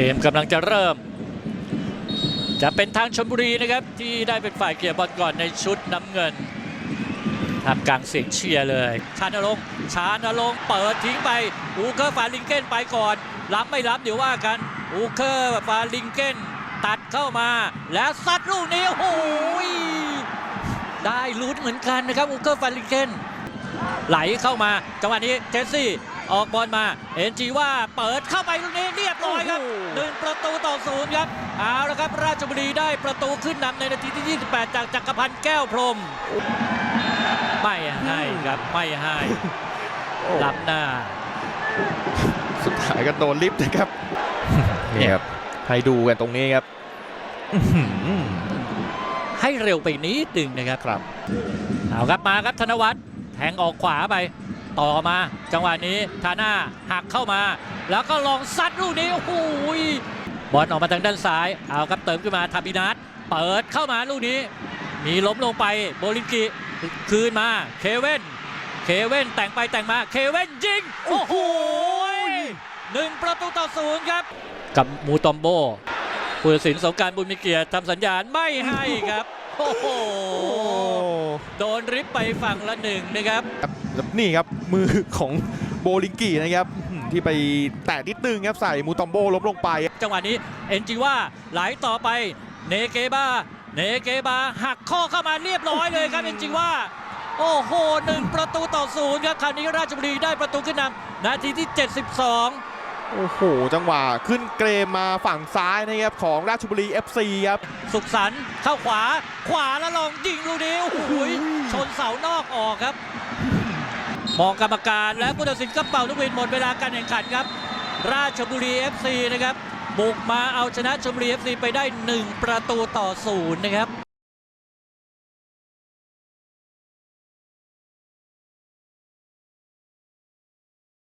เกมกำลังจะเริ่ม จะเป็นทางชนบุรีนะครับ ที่ได้เป็นฝ่ายเกียร์บอลก่อนในชุดน้ำเงินทำกลางเสียงเชียร์เลย ชานรงชานรงเปิดทิ้งไป อูเคอร์ฟาลิงเกนไปก่อน รับไม่รับเดี๋ยวว่ากัน อูเคอร์ฟาลิงเกนตัดเข้ามา แล้วซัดลูกนี้โอ้โหยได้ลุ้นเหมือนกันนะครับ อูเคอร์ฟาลิงเกนไหลเข้ามาจังหวะนี้เจสซี่ออกบอลมาเอ็นจีว่าเปิดเข้าไปลูกนี้เรียบร้ อยครับโอ้โหหนึ่งประตูต่อศูนย์ครับเอาละครับราชบุรีได้ประตูขึ้นนำในนาทีที่ 28 จากจักรพันธ์แก้วพรหมไม่ให้ครับไม่ให้รับหน้า สุดท้ายก็โดนลิฟต์นะครับนี่ครับให้ดูกันตรงนี้ครับอื้อหือให้เร็วไปนิดหนึ่งนะครับครับเอาครับมาครับธนวัฒน์แทงออกขวาไป ต่อมา จังหวะนี้ทาน่าหักเข้ามา แล้วก็ลองซัดลูกนี้โอ้โหยบอลออกมาทางด้านซ้ายเอาครับเติมขึ้นมาทาบินัทเปิดเข้ามาลูกนี้ มีล้มลงไปโบลินกิคืนมาเคเว่นเคเว่นแต่งไปแต่งมาเคเว่นยิงโอ้โหยหนึ่งประตูต่อศูนย์ครับ กับมูตอมโบผู้ตัดสินสงกรารบุญมีเกียรติทำสัญญาณไม่ให้ครับ โอ้โหโอ้โดนริบไปฝั่งละหนึ่งนะครับครับแล้ว นี่ครับมือของโบลิงกีนะครับอื้อหือที่ไปแตะนิดนึงครับใส่มูตอมโบล้มลงไป จังหวะนี้เอ็นจีว่าไหลต่อไปเนเกบาเนเกบาหักข้อเข้ามาเรียบร้อยเลยครับเอ็นจีว่าโอ้โหหนึ่งประตูต่อศูนย์ครับคราวนี้ราชบุรีได้ประตูขึ้นนำนาทีที่ 72 โอ้โห จังหวะขึ้นเกรมมาฝั่งซ้ายนะครับของราชบุรี FC ครับสุขสันต์เข้าขวาขวาแล้วลองยิงลูกนี้โอ้โหชนเสานอกออกครับ มองกรรมการและผู้ตัดสินก็เป่าลูกวินหมดเวลาการแข่งขันครับ ราชบุรี FC นะครับบุกมาเอาชนะชมบุรี FC ไปได้ 1 ประตูต่อศูนย์นะครับ